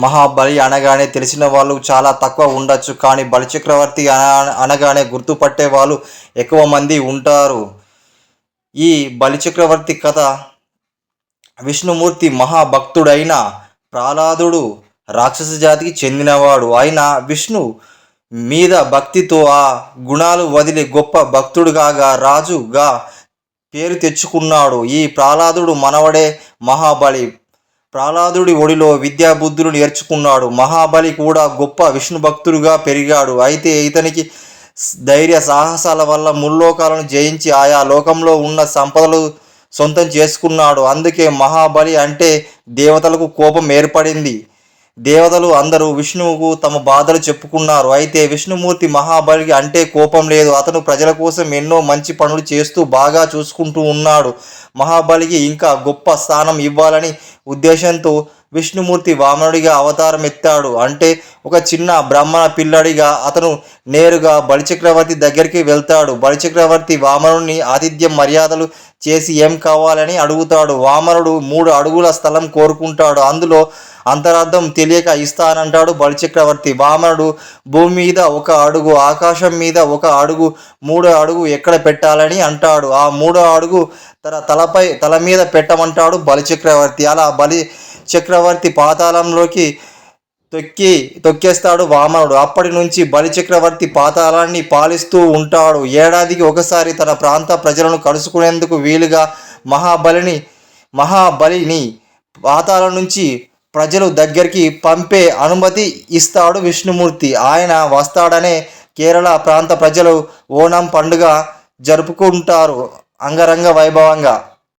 మహాబలి అనగానే తెలిసిన వాళ్ళు చాలా తక్కువ ఉండొచ్చు కానీ బలిచక్రవర్తి అన- అనగానే గుర్తుపట్టే వాళ్ళు ఎక్కువ మంది ఉంటారు. ఈ బలిచక్రవర్తి కథ విష్ణుమూర్తి మహాభక్తుడైన ప్రహ్లాదుడు రాక్షస జాతికి చెందినవాడు. ఆయన విష్ణు మీద భక్తితో ఆ గుణాలు వదిలి గొప్ప భక్తుడుగా రాజుగా పేరు తెచ్చుకున్నాడు. ఈ ప్రహ్లాదుడు మనవడే మహాబలి. ప్రహ్లాదుడి ఒడిలో విద్యాబుద్ధులు నేర్చుకున్నాడు. మహాబలి కూడా గొప్ప విష్ణు భక్తుడుగా పెరిగాడు. అయితే ఇతనికి ధైర్య సాహసాల వల్ల ముల్లోకాలను జయించి ఆయా లోకంలో ఉన్న సంపదలు సొంతం చేసుకున్నాడు. అందుకే మహాబలి అంటే దేవతలకు కోపం ఏర్పడింది. దేవతలు అందరూ విష్ణువుకు తమ బాధలు చెప్పుకున్నారు. అయితే విష్ణుమూర్తి మహాబలికి అంటే కోపం లేదు. అతను ప్రజల కోసం ఎన్నో మంచి పనులు చేస్తూ బాగా చూసుకుంటూ ఉన్నాడు. మహాబలికి ఇంకా గొప్ప స్థానం ఇవ్వాలని ఉద్దేశంతో విష్ణుమూర్తి వామనుడిగా అవతారం ఎత్తాడు. అంటే ఒక చిన్న బ్రాహ్మణ పిల్లడిగా అతను నేరుగా బలిచక్రవర్తి దగ్గరికి వెళ్తాడు. బలిచక్రవర్తి వామనుడిని ఆతిథ్యం మర్యాదలు చేసి ఏం కావాలని అడుగుతాడు. వామనుడు మూడు అడుగుల స్థలం కోరుకుంటాడు. అందులో అంతరార్థం తెలియక ఇస్తానంటాడు బలిచక్రవర్తి. వామనుడు భూమి మీద ఒక అడుగు ఆకాశం మీద ఒక అడుగు మూడో అడుగు ఎక్కడ పెట్టాలని అంటాడు. ఆ మూడో అడుగు తన తలపై తల మీద పెట్టమంటాడు బలిచక్రవర్తి. అలా బలి చక్రవర్తి పాతాళంలోకి తొక్కి తొక్కేస్తాడు వామనుడు. అప్పటి నుంచి బలి చక్రవర్తి పాతాళాన్ని పాలిస్తూ ఉంటాడు. ఏడాదికి ఒకసారి తన ప్రాంత ప్రజలను కలుసుకునేందుకు వీలుగా మహాబలిని మహాబలిని పాతాళం నుంచి ప్రజలు దగ్గరికి పంపే అనుమతి ఇస్తాడు విష్ణుమూర్తి. ఆయన వస్తాడనే కేరళ ప్రాంత ప్రజలు ఓణం పండుగ జరుపుకుంటారు అంగరంగ వైభవంగా.